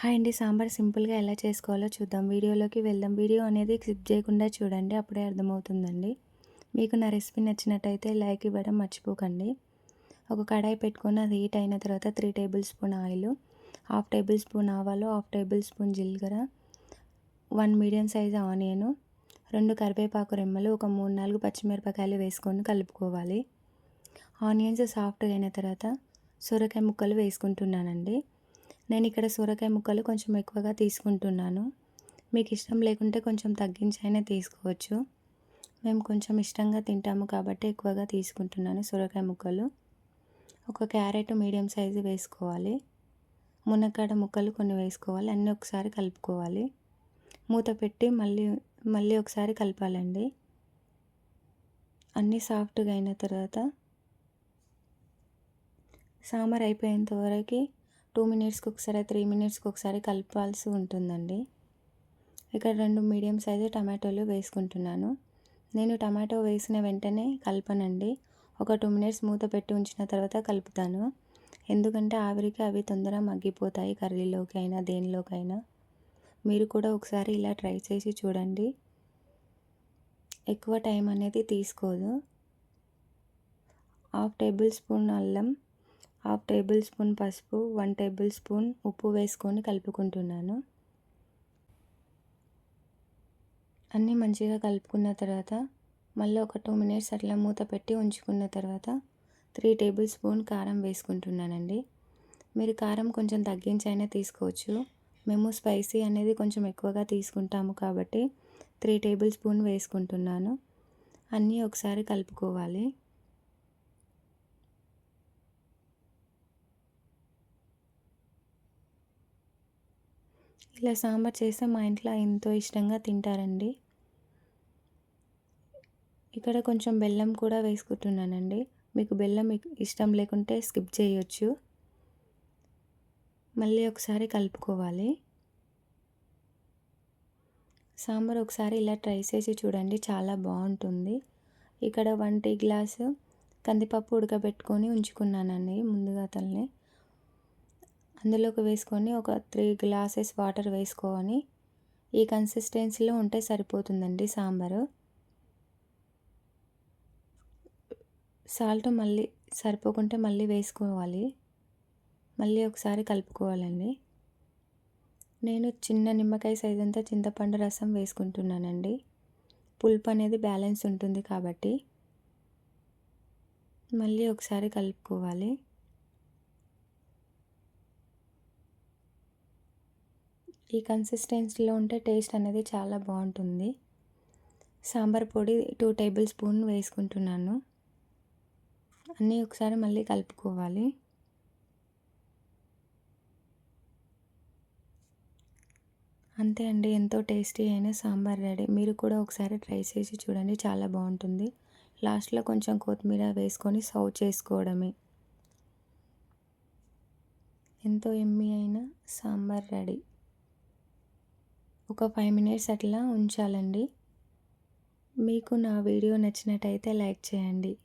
Hi అండి సాంబార్ సింపుల్గా ఎలా చేసుకోవాలో చూద్దాం. వీడియోలోకి వెళ్దాం. వీడియో అనేది క్లిప్ చేయకుండా చూడండి అప్పుడే అర్థమవుతుందండి. మీకు నా రెసిపీ నచ్చినట్టయితే లైక్ ఇవ్వడం మర్చిపోకండి. ఒక కడాయి పెట్టుకొని అది హీట్ అయిన తర్వాత three tablespoon oil half tablespoon ఆవాలు హాఫ్ టేబుల్ స్పూన్ జీలకర్ర వన్ మీడియం సైజ్ ఆనియన్ రెండు కరివేపాకు రెమ్మలు ఒక మూడు నాలుగు పచ్చిమిరపకాయలు వేసుకొని కలుపుకోవాలి. ఆనియన్స్ సాఫ్ట్గా అయిన తర్వాత సొరకాయ ముక్కలు వేసుకుంటున్నానండి. నేను ఇక్కడ సొరకాయ ముక్కలు కొంచెం ఎక్కువగా తీసుకుంటున్నాను. మీకు ఇష్టం లేకుంటే కొంచెం తగ్గించైనా తీసుకోవచ్చు. మేము కొంచెం ఇష్టంగా తింటాము కాబట్టి ఎక్కువగా తీసుకుంటున్నాను సొరకాయ ముక్కలు. ఒక క్యారెట్ మీడియం సైజు వేసుకోవాలి. మునక్కాడ ముక్కలు కొన్ని వేసుకోవాలి. అన్నీ ఒకసారి కలుపుకోవాలి. మూత పెట్టి మళ్ళీ మళ్ళీ ఒకసారి కలపాలండి. అన్నీ సాఫ్ట్గా అయిన తర్వాత సాంబార్ అయిపోయేంత వరకు టూ మినిట్స్కి ఒకసారి త్రీ మినిట్స్కి ఒకసారి కలపాల్సి ఉంటుందండి. ఇక్కడ రెండు మీడియం సైజు టమాటోలు వేసుకుంటున్నాను. నేను టమాటో వేసిన వెంటనే కలపనండి. ఒక టూ మినిట్స్ మూత పెట్టి ఉంచిన తర్వాత కలుపుతాను. ఎందుకంటే ఆవిరికి అవి తొందర మగ్గిపోతాయి కర్రీలోకి అయినా దేనిలోకైనా మీరు కూడా ఒకసారి ఇలా ట్రై చేసి చూడండి. ఎక్కువ టైం అనేది తీసుకోదు. హాఫ్ టేబుల్ స్పూన్ అల్లం హాఫ్ టేబుల్ స్పూన్ పసుపు వన్ టేబుల్ స్పూన్ ఉప్పు వేసుకొని కలుపుకుంటున్నాను. అన్నీ మంచిగా కలుపుకున్న తర్వాత మళ్ళీ ఒక టూ మినిట్స్ అట్లా మూత పెట్టి ఉంచుకున్న తర్వాత త్రీ టేబుల్ స్పూన్ కారం వేసుకుంటున్నానండి. మీరు కారం కొంచెం తగ్గించైనా తీసుకోవచ్చు. మేము స్పైసీ అనేది కొంచెం ఎక్కువగా తీసుకుంటాము కాబట్టి త్రీ టేబుల్ స్పూన్ వేసుకుంటున్నాను. అన్నీ ఒకసారి కలుపుకోవాలి. ఇలా సాంబార్ చేస్తే మా ఇంట్లో ఎంతో ఇష్టంగా తింటారండి. ఇక్కడ కొంచెం బెల్లం కూడా వేసుకుంటున్నానండి. మీకు బెల్లం ఇష్టం లేకుంటే స్కిప్ చేయొచ్చు. మళ్ళీ ఒకసారి కలుపుకోవాలి. సాంబార్ ఒకసారి ఇలా ట్రై చేసి చూడండి చాలా బాగుంటుంది. ఇక్కడ వన్ టీ గ్లాసు కందిపప్పు ఉడకబెట్టుకొని ఉంచుకున్నానండి ముందుగా తల్లి. అందులోకి వేసుకొని ఒక త్రీ గ్లాసెస్ వాటర్ వేసుకొని ఈ కన్సిస్టెన్సీలో ఉంటే సరిపోతుందండి సాంబారు. సాల్ట్ మళ్ళీ సరిపోకుంటే మళ్ళీ వేసుకోవాలి. మళ్ళీ ఒకసారి కలుపుకోవాలండి. నేను చిన్న నిమ్మకాయ సైజ్ అంతా చింతపండు రసం వేసుకుంటున్నానండి. పులుపు అనేది బ్యాలెన్స్ ఉంటుంది కాబట్టి మళ్ళీ ఒకసారి కలుపుకోవాలి. ఈ కన్సిస్టెన్సీలో ఉంటే టేస్ట్ అనేది చాలా బాగుంటుంది. సాంబార్ పొడి టూ టేబుల్ స్పూన్ వేసుకుంటున్నాను. అన్నీ ఒకసారి మళ్ళీ కలుపుకోవాలి. అంతే అండి ఎంతో టేస్టీ అయిన సాంబార్ రెడీ. మీరు కూడా ఒకసారి ట్రై చేసి చూడండి చాలా బాగుంటుంది. లాస్ట్లో కొంచెం కొత్తిమీర వేసుకొని సర్వ్ చేసుకోవడమే. ఎంతో ఎమ్మి అయిన సాంబార్ రెడీ. ఒక ఫైవ్ మినిట్స్ అట్లా ఉంచాలండి. మీకు నా వీడియో నచ్చినట్టయితే లైక్ చేయండి.